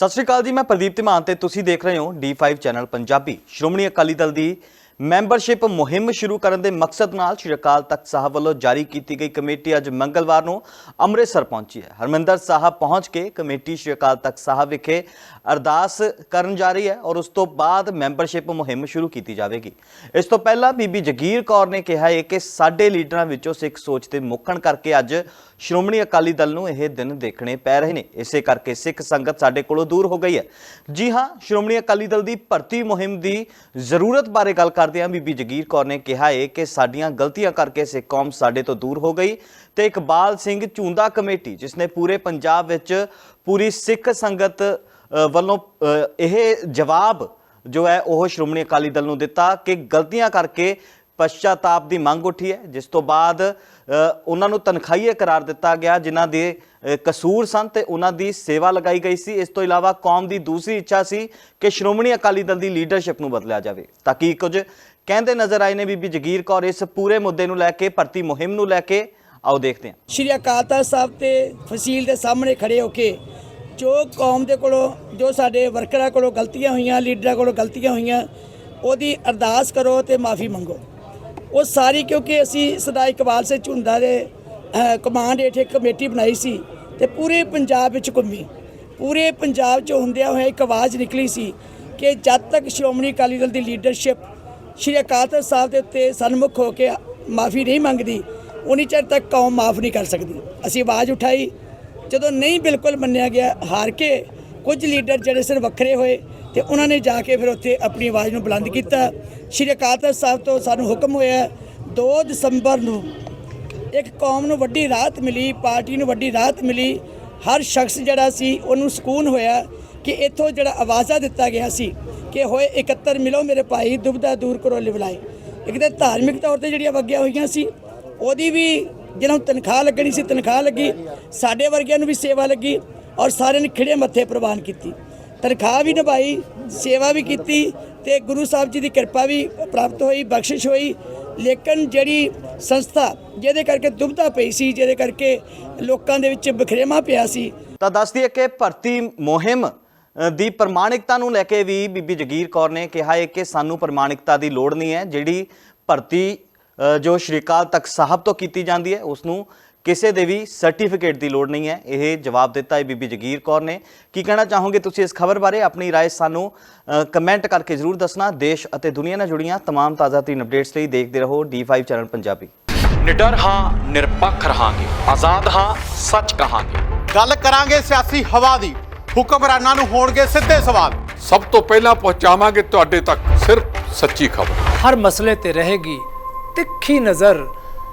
ਸਤਿ ਸ਼੍ਰੀ ਅਕਾਲ ਜੀ, ਮੈਂ ਪ੍ਰਦੀਪ ਧੀਮਾਨ ਤੇ ਤੁਸੀਂ ਦੇਖ ਰਹੇ ਹੋ D5 ਚੈਨਲ ਪੰਜਾਬੀ। ਸ਼੍ਰੋਮਣੀ ਅਕਾਲੀ ਦਲ ਦੀ ਮੈਂਬਰਸ਼ਿਪ ਮੁਹਿੰਮ ਸ਼ੁਰੂ ਕਰਨ ਦੇ ਮਕਸਦ ਨਾਲ ਸ਼੍ਰੀ ਅਕਾਲ ਤਖਤ ਸਾਹਿਬ ਵੱਲੋਂ ਜਾਰੀ ਕੀਤੀ ਗਈ ਕਮੇਟੀ ਅੱਜ ਮੰਗਲਵਾਰ ਨੂੰ ਅੰਮ੍ਰਿਤਸਰ ਪਹੁੰਚੀ ਹੈ। ਹਰਮਿੰਦਰ ਸਾਹਿਬ ਪਹੁੰਚ ਕੇ ਕਮੇਟੀ ਸ਼੍ਰੀ ਅਕਾਲ ਤਖਤ ਸਾਹਿਬ ਵਿਖੇ ਅਰਦਾਸ ਕਰਨ ਜਾ ਰਹੀ ਹੈ ਔਰ ਉਸ ਤੋਂ ਬਾਅਦ ਮੈਂਬਰਸ਼ਿਪ ਮੁਹਿੰਮ ਸ਼ੁਰੂ ਕੀਤੀ ਜਾਵੇਗੀ। ਇਸ ਤੋਂ ਪਹਿਲਾਂ ਬੀਬੀ ਜਗੀਰ ਕੌਰ ਨੇ ਕਿਹਾ ਹੈ ਕਿ ਸਾਡੇ ਲੀਡਰਾਂ ਵਿੱਚੋਂ ਸਿੱਖ ਸੋਚ ਦੇ ਮੁੱਖਣ ਕਰਕੇ ਅੱਜ ਸ਼੍ਰੋਮਣੀ ਅਕਾਲੀ ਦਲ ਨੂੰ ਇਹ ਦਿਨ ਦੇਖਣੇ ਪੈ ਰਹੇ ਨੇ। ਇਸੇ ਕਰਕੇ ਸਿੱਖ ਸੰਗਤ ਸਾਡੇ ਕੋਲੋਂ ਦੂਰ ਹੋ ਗਈ ਹੈ। ਜੀ ਹਾਂ, ਸ਼੍ਰੋਮਣੀ ਅਕਾਲੀ ਦਲ ਦੀ ਭਰਤੀ ਮੁਹਿੰਮ ਦੀ ਜ਼ਰੂਰਤ ਬਾਰੇ ਗੱਲ ਕਰਦੇ ਹਾਂ। ਬੀਬੀ ਜਗੀਰ ਕੌਰ ਨੇ ਕਿਹਾ ਹੈ ਕਿ ਸਾਡੀਆਂ ਗਲਤੀਆਂ ਕਰਕੇ ਸਿੱਖ ਕੌਮ ਸਾਡੇ ਤੋਂ ਦੂਰ ਹੋ ਗਈ ਤੇ ਇਕਬਾਲ ਸਿੰਘ ਝੂੰਦਾ ਕਮੇਟੀ, ਜਿਸ ਨੇ ਪੂਰੇ ਪੰਜਾਬ ਵਿੱਚ ਪੂਰੀ ਸਿੱਖ ਸੰਗਤ ਵੱਲੋਂ ਇਹ ਜਵਾਬ ਜੋ ਹੈ ਉਹ ਸ਼੍ਰੋਮਣੀ ਅਕਾਲੀ ਦਲ ਨੂੰ ਦਿੱਤਾ ਕਿ ਗਲਤੀਆਂ ਕਰਕੇ ਪਛਤਾਤਾਪ ਦੀ ਮੰਗ ਉੱਠੀ ਹੈ, ਜਿਸ ਤੋਂ ਬਾਅਦ ਉਹਨਾਂ ਨੂੰ ਤਨਖਾਹੀਏ ਕਰਾਰ ਦਿੱਤਾ ਗਿਆ, ਜਿਨ੍ਹਾਂ ਦੇ ਕਸੂਰ ਸਨ ਤੇ ਉਹਨਾਂ ਦੀ ਸੇਵਾ ਲਗਾਈ ਗਈ ਸੀ। ਇਸ ਤੋਂ ਇਲਾਵਾ ਕੌਮ ਦੀ ਦੂਸਰੀ ਇੱਛਾ ਸੀ ਕਿ ਸ਼੍ਰੋਮਣੀ ਅਕਾਲੀ ਦਲ ਦੀ ਲੀਡਰਸ਼ਿਪ ਨੂੰ ਬਦਲਿਆ ਜਾਵੇ। ਤਾਂ ਕਿ ਕੁਝ ਕਹਿੰਦੇ ਨਜ਼ਰ ਆਏ ਨੇ ਬੀਬੀ ਜਗੀਰ ਕੌਰ, ਇਸ ਪੂਰੇ ਮੁੱਦੇ ਨੂੰ ਲੈ ਕੇ, ਭਰਤੀ ਮੁਹਿੰਮ ਨੂੰ ਲੈ ਕੇ। ਆਓ ਦੇਖਦੇ ਹਾਂ। ਸ਼੍ਰੀ ਅਕਾਲ ਤਖਤ ਸਾਹਿਬ ਤੇ ਫਸੀਲ ਦੇ ਸਾਹਮਣੇ ਖੜੇ ਹੋ ਕੇ, ਜੋ ਕੌਮ ਦੇ ਕੋਲੋਂ, ਜੋ ਸਾਡੇ ਵਰਕਰਾਂ ਕੋਲੋਂ ਗਲਤੀਆਂ ਹੋਈਆਂ, ਲੀਡਰਾਂ ਕੋਲੋਂ ਗਲਤੀਆਂ ਹੋਈਆਂ, ਉਹਦੀ ਅਰਦਾਸ ਕਰੋ ਤੇ ਮਾਫੀ ਮੰਗੋ। ਉਹ ਸਾਰੀ ਕਿਉਂਕਿ ਅਸੀਂ ਸਦਾ ਇਕਬਾਲ ਸਿੰਘ ਝੁੰਦਾ ਦੇ ਕਮਾਂਡ ਹੇਠ ਇੱਕ ਕਮੇਟੀ ਬਣਾਈ ਸੀ ਤੇ ਪੂਰੇ ਪੰਜਾਬ ਵਿੱਚ ਘੁੰਮੀ। ਪੂਰੇ ਪੰਜਾਬ 'ਚ ਹੁੰਦਿਆਂ ਹੋਇਆ ਇੱਕ ਆਵਾਜ਼ ਨਿਕਲੀ ਸੀ ਕਿ ਜਦ ਤੱਕ ਸ਼੍ਰੋਮਣੀ ਅਕਾਲੀ ਦਲ ਦੀ ਲੀਡਰਸ਼ਿਪ ਸ਼੍ਰੀ ਅਕਾਲ ਤਖਤ ਸਾਹਿਬ ਦੇ ਉੱਤੇ ਸਨਮੁਖ ਹੋ ਕੇ ਮਾਫੀ ਨਹੀਂ ਮੰਗਦੀ, ਉਨੀ ਚਿਰ ਤੱਕ ਕੌਮ ਮਾਫ ਨਹੀਂ ਕਰ ਸਕਦੀ। ਅਸੀਂ ਆਵਾਜ਼ ਉਠਾਈ। ਜਦੋਂ ਨਹੀਂ ਬਿਲਕੁਲ ਮੰਨਿਆ ਗਿਆ, ਹਾਰ ਕੇ ਕੁਝ ਲੀਡਰ ਜਿਹੜੇ ਸਿਰ ਵੱਖਰੇ ਹੋਏ। ਤੇ ਉਹਨਾਂ ਨੇ ਜਾ ਕੇ ਫਿਰ ਉੱਥੇ ਆਪਣੀ ਆਵਾਜ਼ ਨੂੰ ਬੁਲੰਦ ਕੀਤਾ। ਸ਼੍ਰੀ ਅਕਾਲ ਤਖਤ ਸਾਹਿਬ ਤੋਂ ਸਾਨੂੰ ਹੁਕਮ ਹੋਇਆ 2 ਦਸੰਬਰ ਨੂੰ ਇੱਕ ਕੌਮ ਨੂੰ ਵੱਡੀ ਰਾਹਤ ਮਿਲੀ, ਪਾਰਟੀ ਨੂੰ ਵੱਡੀ ਰਾਹਤ ਮਿਲੀ। ਹਰ ਸ਼ਖਸ ਜਿਹੜਾ ਸੀ, ਉਹਨੂੰ ਸਕੂਨ ਹੋਇਆ ਕਿ ਇੱਥੋਂ ਜਿਹੜਾ ਆਵਾਜ਼ਾ ਦਿੱਤਾ ਗਿਆ ਸੀ ਕਿ ਹੋਏ 71 ਮਿਲੋ ਮੇਰੇ ਭਾਈ, ਦੁਬਦਾ ਦੂਰ ਕਰੋ ਲਿਵਲਾਏ ਇੱਕ ਤੇ ਧਾਰਮਿਕ ਤੌਰ ਤੇ ਜਿਹੜੀਆਂ ਵਗੀਆਂ ਹੋਈਆਂ ਸੀ, ਉਹਦੀ ਵੀ ਜਿਹਨਾਂ ਨੂੰ ਤਨਖਾਹ ਲੱਗਣੀ ਸੀ, ਤਨਖਾਹ ਲੱਗੀ, ਸਾਡੇ ਵਰਗਿਆਂ ਨੂੰ ਵੀ ਸੇਵਾ ਲੱਗੀ ਔਰ ਸਾਰਿਆਂ ਨੇ ਖਿੜੇ ਮੱਥੇ ਪ੍ਰਵਾਨ ਕੀਤੀ। ਤਨਖਾਹ ਵੀ ਨਿਭਾਈ, ਸੇਵਾ ਵੀ ਕੀਤੀ ਤੇ ਗੁਰੂ ਸਾਹਿਬ ਜੀ ਦੀ ਕਿਰਪਾ ਵੀ ਪ੍ਰਾਪਤ ਹੋਈ, ਬਖਸ਼ਿਸ਼ ਹੋਈ। ਲੇਕਿਨ ਜਿਹੜੀ ਸੰਸਥਾ ਜਿਹਦੇ ਕਰਕੇ ਦੁਬਦਾ ਪਈ ਸੀ, ਜਿਹਦੇ ਕਰਕੇ ਲੋਕਾਂ ਦੇ ਵਿੱਚ ਬਖਰੇਵਾ ਪਿਆ ਸੀ। ਤਾਂ ਦੱਸ ਦਈਏ ਕਿ ਭਰਤੀ ਮੁਹਿੰਮ ਦੀ ਪ੍ਰਮਾਣਿਕਤਾ ਨੂੰ ਲੈ ਕੇ ਵੀ ਬੀਬੀ ਜਗੀਰ ਕੌਰ ਨੇ ਕਿਹਾ ਹੈ ਕਿ ਸਾਨੂੰ ਪ੍ਰਮਾਣਿਕਤਾ ਦੀ ਲੋੜ ਨਹੀਂ ਹੈ। ਜਿਹੜੀ ਭਰਤੀ ਜੋ ਸ਼੍ਰੀ ਅਕਾਲ ਤਖਤ ਸਾਹਿਬ ਤੋਂ ਕੀਤੀ ਜਾਂਦੀ ਹੈ ਉਸ ਨੂੰ ਕਿਸੇ ਦੇ ਵੀ ਸਰਟੀਫਿਕੇਟ ਦੀ ਲੋੜ ਨਹੀਂ ਹੈ ਇਹ ਜਵਾਬ ਦਿੱਤਾ ਹੈ ਬੀਬੀ ਜਗੀਰ ਕੌਰ ਨੇ ਕੀ ਕਹਿਣਾ ਚਾਹੋਗੇ ਤੁਸੀਂ ਇਸ ਖਬਰ ਬਾਰੇ ਆਪਣੀ رائے ਸਾਨੂੰ ਅ, ਕਮੈਂਟ ਕਰਕੇ ਜ਼ਰੂਰ ਦੱਸਣਾ ਦੇਸ਼ ਅਤੇ ਦੁਨੀਆ ਨਾਲ ਜੁੜੀਆਂ तमाम ਤਾਜ਼ਾ ਤਰੀਨ ਅਪਡੇਟਸ ਲਈ ਦੇਖਦੇ ਰਹੋ D5 ਚੈਨਲ ਪੰਜਾਬੀ ਨਿਡਰ ਹਾਂ ਨਿਰਪੱਖ ਰਹਾਂਗੇ ਆਜ਼ਾਦ ਹਾਂ ਸੱਚ ਕਹਾਂਗੇ ਗੱਲ ਕਰਾਂਗੇ ਸਿਆਸੀ ਹਵਾ ਦੀ ਹੁਕਮਰਾਨਾਂ ਨੂੰ ਹੋਣਗੇ ਸਿੱਧੇ ਸਵਾਲ ਸਭ ਤੋਂ ਪਹਿਲਾਂ ਪਹੁੰਚਾਵਾਂਗੇ ਤੁਹਾਡੇ ਤੱਕ ਸਿਰਫ ਸੱਚੀ ਖਬਰ ਹਰ ਮਸਲੇ ਤੇ ਰਹੇਗੀ ਤਿੱਖੀ ਨਜ਼ਰ